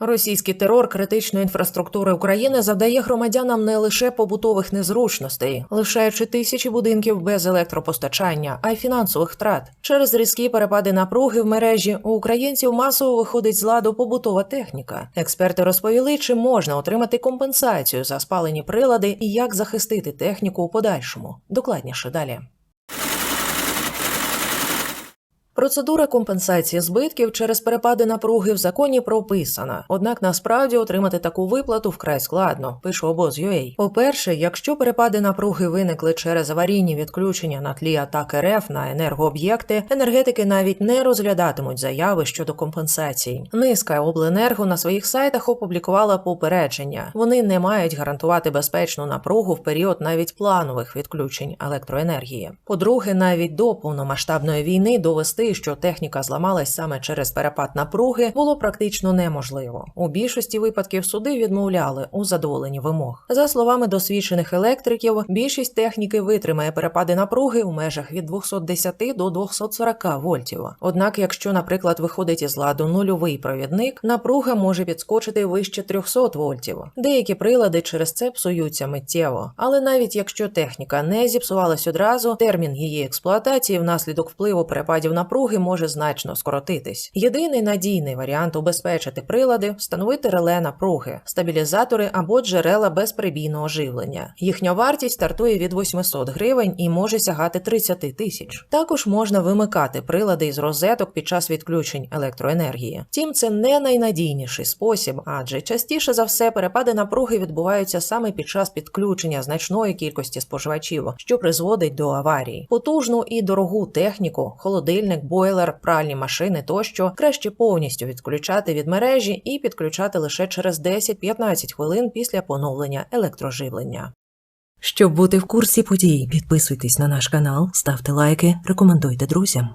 Російський терор критичної інфраструктури України завдає громадянам не лише побутових незручностей, лишаючи тисячі будинків без електропостачання, а й фінансових втрат. Через різкі перепади напруги в мережі у українців масово виходить з ладу побутова техніка. Експерти розповіли, чи можна отримати компенсацію за спалені прилади і як захистити техніку у подальшому. Докладніше далі. Процедура компенсації збитків через перепади напруги в законі прописана. Однак насправді отримати таку виплату вкрай складно, пише обоз.ua. По-перше, якщо перепади напруги виникли через аварійні відключення на тлі атак РФ на енергооб'єкти, енергетики навіть не розглядатимуть заяви щодо компенсацій. Низка обленерго на своїх сайтах опублікувала попередження. Вони не мають гарантувати безпечну напругу в період навіть планових відключень електроенергії. По-друге, навіть до повномасштабної війни довести, що техніка зламалась саме через перепад напруги, було практично неможливо. У більшості випадків суди відмовляли у задоволенні вимог. За словами досвідчених електриків, більшість техніки витримає перепади напруги у межах від 210 до 240 вольтів. Однак, якщо, наприклад, виходить із ладу нульовий провідник, напруга може підскочити вище 300 вольтів. Деякі прилади через це псуються миттєво. Але навіть якщо техніка не зіпсувалась одразу, термін її експлуатації внаслідок впливу перепадів напруги може значно скоротитись. Єдиний надійний варіант убезпечити прилади встановити реле напруги, стабілізатори або джерела безперебійного живлення. Їхня вартість стартує від 800 гривень і може сягати 30 тисяч. Також можна вимикати прилади із розеток під час відключень електроенергії. Втім, це не найнадійніший спосіб, адже частіше за все перепади напруги відбуваються саме під час підключення значної кількості споживачів, що призводить до аварій. Потужну і дорогу техніку, холодильник, бойлер, пральні машини тощо краще повністю відключати від мережі і підключати лише через 10-15 хвилин після поновлення електроживлення. Щоб бути в курсі подій, підписуйтесь на наш канал, ставте лайки, рекомендуйте друзям.